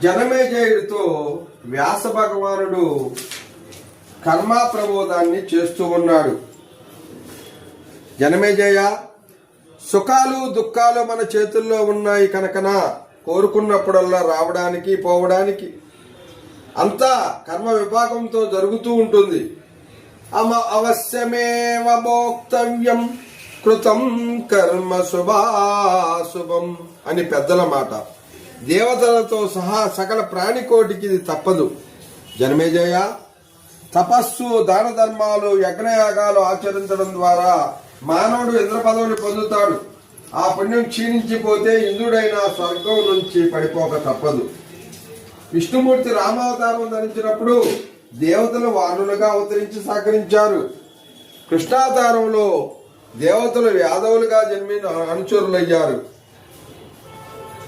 జనమేజయుడితో వ్యాస భగవానుడు కర్మ ప్రబోధాన్ని చేస్తూ ఉన్నాడు. జనమేజయ సుఖాలు దుఃఖాలు మన చేతుల్లో ఉన్నాయి కనుకన కోరుకున్నప్పుడల్లా రావడానికి పోవడానికి. అంతా కర్మ విభాగంతో జరుగుతూ ఉంటుంది. అమ అవశ్యమేవ భోక్తవ్యం కృతం కర్మ శుభాశుభం అని పెద్దల మాట. దేవతలతో సహా సకల ప్రాణికోటికి ఇది తప్పదు. జనమేజయ తపస్సు దాన ధర్మాలు యజ్ఞయాగాలు ఆచరించడం ద్వారా మానవుడు ఇంద్ర పదవిని పొందుతాడు. ఆ పుణ్యం క్షీణించిపోతే ఇంద్రుడైన స్వర్గం నుంచి పడిపోక తప్పదు. విష్ణుమూర్తి రామావతారం ధరించినప్పుడు దేవతలు వానులుగా అవతరించి సహకరించారు. కృష్ణావతారంలో దేవతలు యాదవులుగా జన్మిన అనుచరులయ్యారు.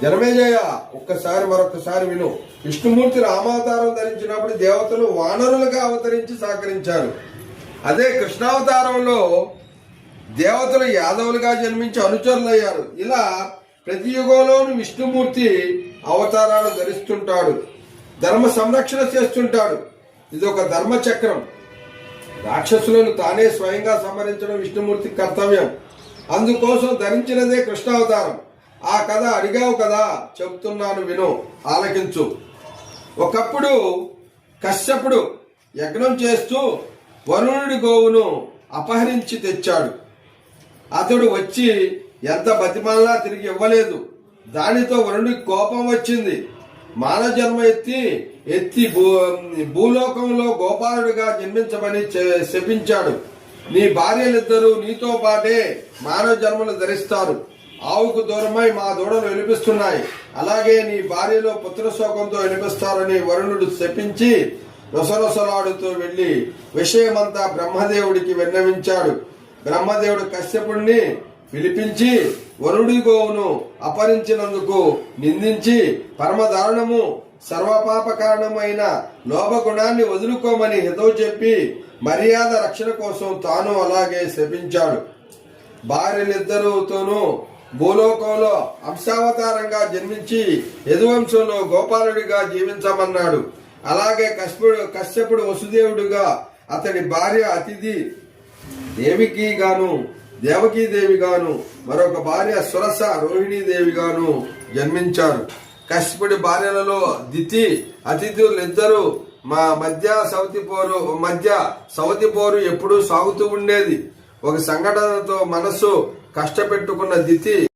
జనమేజయ ఒక్కసారి మరొకసారి విను. విష్ణుమూర్తి రామావతారం ధరించినప్పుడు దేవతలు వానరులుగా అవతరించి సహకరించారు. అదే కృష్ణావతారంలో దేవతలు యాదవులుగా జన్మించి అనుచరులయ్యారు. ఇలా ప్రతి యుగంలోనూ విష్ణుమూర్తి అవతారాలు ధరిస్తుంటాడు. ధర్మ సంరక్షణ చేస్తుంటాడు. ఇది ఒక ధర్మ చక్రం రాక్షసులను తానే స్వయంగా సంహరించడం విష్ణుమూర్తి కర్తవ్యం. అందుకోసం ధరించినదే కృష్ణావతారం. ఆ కథ అడిగావు కదా చెప్తున్నాను విను ఆలకించు. ఒకప్పుడు కశ్యపుడు యజ్ఞం చేస్తూ వరుణుడి గోవును అపహరించి తెచ్చాడు. అతడు వచ్చి ఎంత బతిమల్లా తిరిగి ఇవ్వలేదు. దానితో వరుణుడికి కోపం వచ్చింది. మానవ జన్మ ఎత్తి ఎత్తి భూ భూలోకంలో గోపాలుడిగా జన్మించమని శపించాడు. నీ భార్యలిద్దరూ నీతో పాటే మానవ జన్మను ధరిస్తారు. ఆవుకు దూరమై మా దూడలు వినిపిస్తున్నాయి అలాగే నీ భార్యలో పుత్ర శోకంతో వినిపిస్తారని వరుణుడు శపించి రొసరొసలాడుతూ వెళ్ళి విషయమంతా బ్రహ్మదేవుడికి విన్నవించాడు. బ్రహ్మదేవుడు కశ్యపుణ్ణి పిలిపించి వరుడి గోవును అపహరించినందుకు నిందించి పరమదారుణము సర్వపాప కారణమైన లోభగుణాన్ని వదులుకోమని హితవు చెప్పి మర్యాద రక్షణ కోసం తాను అలాగే శపించాడు. భార్యలిద్దరుతోనూ భూలోకంలో అంశావతారంగా జన్మించి యదువంశంలో గోపాలుడిగా జీవించమన్నాడు. అలాగే కశ్యపుడు కశ్యపుడు వసుదేవుడుగా అతడి భార్య అతిథి దేవికి గాను దేవకీ దేవి గాను మరొక భార్య సురస రోహిణీదేవి గాను జన్మించారు. కశ్యపుడి భార్యలలో దితి అతిథులు మా మధ్య సౌతి పోరు మధ్య సౌతి పోరు ఎప్పుడూ సాగుతూ ఉండేది. ఒక సంఘటనతో మనసు కష్టపెట్టుకున్న దితి